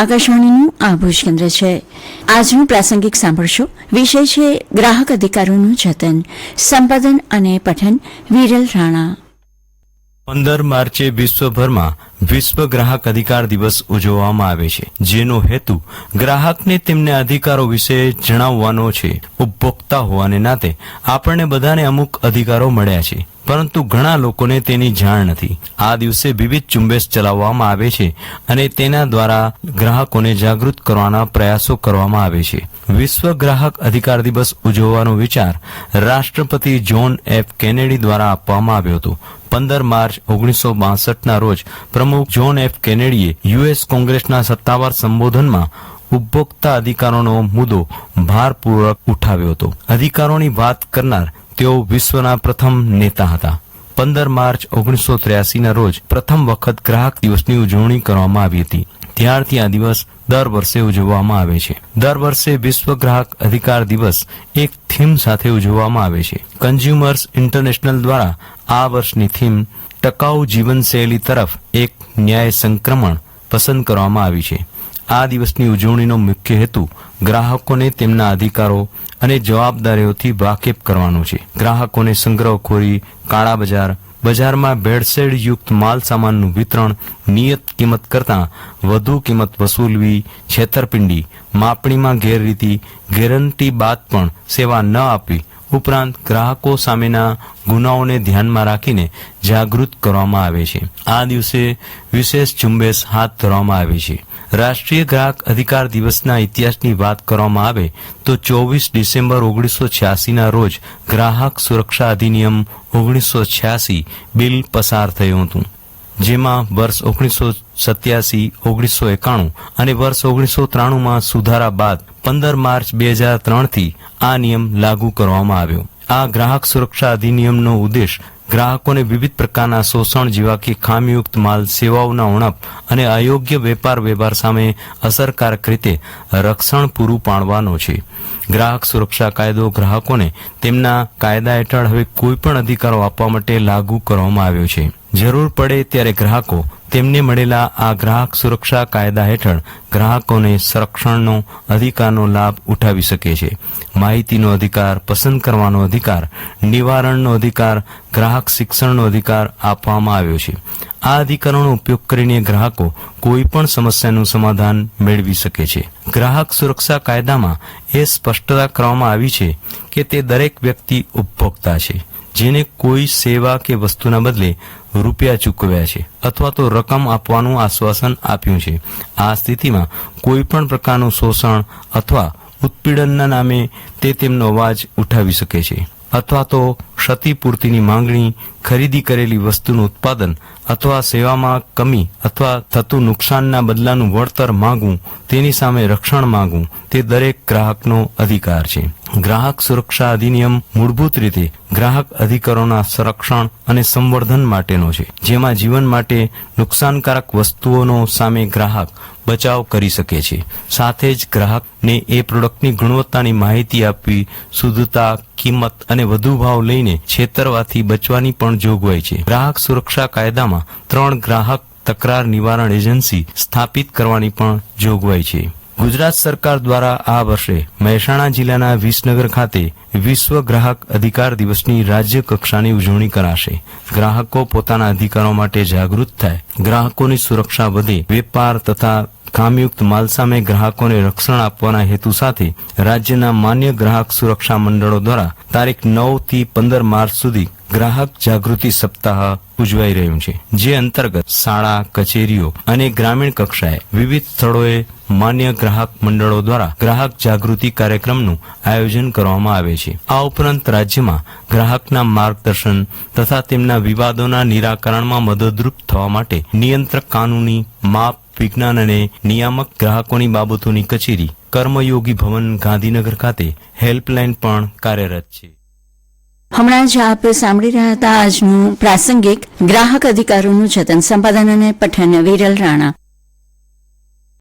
આકાશવાણીનું આ ભુજ કેન્દ્ર છે. આજનું પ્રાસંગિક સાંભળશો. વિષય છે ગ્રાહક અધિકારોનું જતન, સંપાદન અને પઠન, વિરલ રાણા. પંદર માર્ચે વિશ્વભરમાં વિશ્વ ગ્રાહક અધિકાર દિવસ ઉજવવામાં આવે છે. જેનો હેતુ ગ્રાહકને તેમના અધિકારો વિશે જણાવવાનો છે. ઉપભોક્તા હોવાને નાતે આપણને બધાને અમુક અધિકારો મળ્યા છે. પરંતુ ઘણા લોકોને તેની જાણ નથી. આ દિવસે વિવિધ ઝુંબેશ ચલાવવામાં આવે છે અને તેના દ્વારા ગ્રાહકોને જાગૃત કરવાના પ્રયાસો કરવામાં આવે છે. વિશ્વ ગ્રાહક અધિકાર દિવસ ઉજવવાનો વિચાર રાષ્ટ્રપતિ જ્હોન એફ કેનેડી દ્વારા આપવામાં આવ્યો હતો. પંદર માર્ચ ઓગણીસો બાસઠના રોજ પ્રમુખ જ્હોન એફ કેનેડીએ યુએસ કોંગ્રેસના સત્તાવાર સંબોધનમાં ઉપભોક્તા અધિકારોનો મુદ્દો ભારપૂર્વક ઉઠાવ્યો હતો. અધિકારોની વાત કરનાર તેઓ વિશ્વના પ્રથમ નેતા હતા. પંદર માર્ચ ઓગણીસો ત્ર્યાસીના રોજ પ્રથમ વખત ગ્રાહક દિવસની ઉજવણી કરવામાં આવી હતી. ત્યારથી આ દિવસ દર વર્ષે ઉજવવામાં આવે છે. દર વર્ષે વિશ્વ ગ્રાહક અધિકાર દિવસ એક થીમ સાથે ઉજવવામાં આવે છે. કન્ઝ્યુમર્સ ઇન્ટરનેશનલ દ્વારા આ વર્ષની થીમ ટકાઉ જીવનશૈલી તરફ એક ન્યાય સંક્રમણ પસંદ કરવામાં આવી છે. આ દિવસની ઉજવણીનો મુખ્ય હેતુ ગ્રાહકોને તેમના અધિકારો અને જવાબદારીઓથી વાકેફ કરવાનો છે. ગ્રાહકોને સંગ્રહખોરી, કાળા બજાર, બજારમાં ભેળસેળ યુક્ત માલ સામાનનું વિતરણ, નિયત કિંમત કરતાં વધુ કિંમત વસૂલવી, છેતરપિંડી, માપણીમાં ગેરરીતિ, ગેરંટી બાદ પણ સેવા ન આપવી ઉપરાંત ગ્રાહકો સામેના ગુનાઓને ધ્યાનમાં રાખીને જાગૃત કરવામાં આવે છે. આ દિવસે વિશેષ ઝુંબેશ હાથ ધરવામાં આવે છે. રાષ્ટ્રીય ગ્રાહક અધિકાર દિવસના ઇતિહાસની વાત કરવામાં આવે તો ચોવીસ ડિસેમ્બર ઓગણીસો છ્યાસીના રોજ ગ્રાહક સુરક્ષા અધિનિયમ ઓગણીસો છ્યાસી બિલ પસાર થયું હતું. જેમાં વર્ષ ઓગણીસો સત્યાસી, ઓગણીસો એકાણું અને વર્ષ ઓગણીસો ત્રાણુંમાં સુધારા બાદ પંદર માર્ચ બે હજાર ત્રણથી આ નિયમ લાગુ કરવામાં આવ્યો. આ ગ્રાહક સુરક્ષા અધિનિયમનો ઉદ્દેશ ગ્રાહકોને વિવિધ પ્રકારના શોષણ જેવા કે ખામીયુક્ત માલ, સેવાઓના ઉણપ અને અયોગ્ય વેપાર વ્યવહાર સામે અસરકારક રીતે રક્ષણ પૂરું પાડવાનો છે. ગ્રાહક સુરક્ષા કાયદો ગ્રાહકોને તેમના કાયદા હેઠળ હવે કોઈપણ અધિકારો આપવા માટે લાગુ કરવામાં આવ્યો છે. જરૂર પડે ત્યારે ગ્રાહકો તેમને મળેલા આ ગ્રાહક સુરક્ષા કાયદા હેઠળ ગ્રાહકોને સંરક્ષણનો અધિકારનો લાભ ઉઠાવી શકે છે. માહિતીનો અધિકાર, પસંદ કરવાનો અધિકાર, નિવારણનો અધિકાર, ગ્રાહક શિક્ષણનો અધિકાર આપવામાં આવ્યો છે. આ અધિકારોનો ઉપયોગ કરીને ગ્રાહકો કોઈ પણ સમસ્યાનું સમાધાન મેળવી શકે છે. ગ્રાહક સુરક્ષા કાયદામાં એ સ્પષ્ટતા કરવામાં આવી છે કે તે દરેક વ્યક્તિ ઉપભોક્તા છે. જેને કોઈ સેવા કે વસ્તુના બદલે રૂપિયા ચૂકવ્યા છે અથવા તો રકમ આપવાનું આશ્વાસન આપ્યું છે. આ સ્થિતિમાં કોઈ પણ પ્રકારનું શોષણ અથવા ઉત્પીડનના નામે તે તેમનો અવાજ ઉઠાવી શકે છે. અથવા તો ક્ષતિપૂર્તિની માંગણી, ખરીદી કરેલી વસ્તુનું ઉત્પાદન અથવા સેવામાં કમી અથવા થતું નુકસાનના બદલાનું વળતર માંગવું, તેની સામે રક્ષણ માંગવું, તે દરેક ગ્રાહકનો અધિકાર છે. ગ્રાહક સુરક્ષા અધિનિયમ મૂળભૂત રીતે ગ્રાહક અધિકારોના સંરક્ષણ અને સંવર્ધન માટેનો છે, જેમાં જીવન માટે નુકસાનકારક વસ્તુઓનો સામે ગ્રાહક બચાવ કરી શકે છે. સાથે જ ગ્રાહકને એ પ્રોડક્ટની ગુણવત્તાની માહિતી આપવી, શુદ્ધતા, કિંમત અને વધુ ભાવ લઈને છેતરવાથી બચવાની પણ જોગવાઈ છે. ગ્રાહક સુરક્ષા કાયદામાં ત્રણ ગ્રાહક તકરાર નિવારણ એજન્સી સ્થાપિત કરવાની પણ જોગવાઈ છે. ગુજરાત સરકાર દ્વારા આ વર્ષે મહેસાણા જિલ્લાના વિસનગર ખાતે વિશ્વ ગ્રાહક અધિકાર દિવસની રાજ્ય કક્ષાની ઉજવણી કરાશે. ગ્રાહકો પોતાના અધિકારો માટે જાગૃત થાય. ગ્રાહકોની સુરક્ષા વધે. વેપાર તથા ખામીયુક્ત માલ સામે ગ્રાહકોને રક્ષણ આપવાના હેતુ સાથે રાજ્યના માન્ય ગ્રાહક સુરક્ષા મંડળો દ્વારા તારીખ નવથી પંદર માર્ચ સુધી ગ્રાહક જાગૃતિ સપ્તાહ ઉજવાઈ રહ્યું છે, જે અંતર્ગત શાળા, કચેરીઓ અને ગ્રામીણ કક્ષાએ વિવિધ સ્થળોએ માન્ય ગ્રાહક મંડળો દ્વારા ગ્રાહક જાગૃતિ કાર્યક્રમનું આયોજન કરવામાં આવે છે. આ ઉપરાંત રાજ્યમાં ગ્રાહકના માર્ગદર્શન તથા તેમના વિવાદોના નિરાકરણમાં મદદરૂપ થવા માટે નિયંત્રક કાનૂની માપ વિજ્ઞાન અને નિયામક ગ્રાહકોની બાબતોની કચેરી કર્મયોગી ભવન ગાંધીનગર ખાતે હેલ્પલાઇન પણ કાર્યરત છે. હમણાં જ આપ સાંભળી રહ્યા હતા આજનું પ્રાસંગિક ગ્રાહક અધિકારોનું જતન સંપાદન અને પઠન વિરલ રાણા.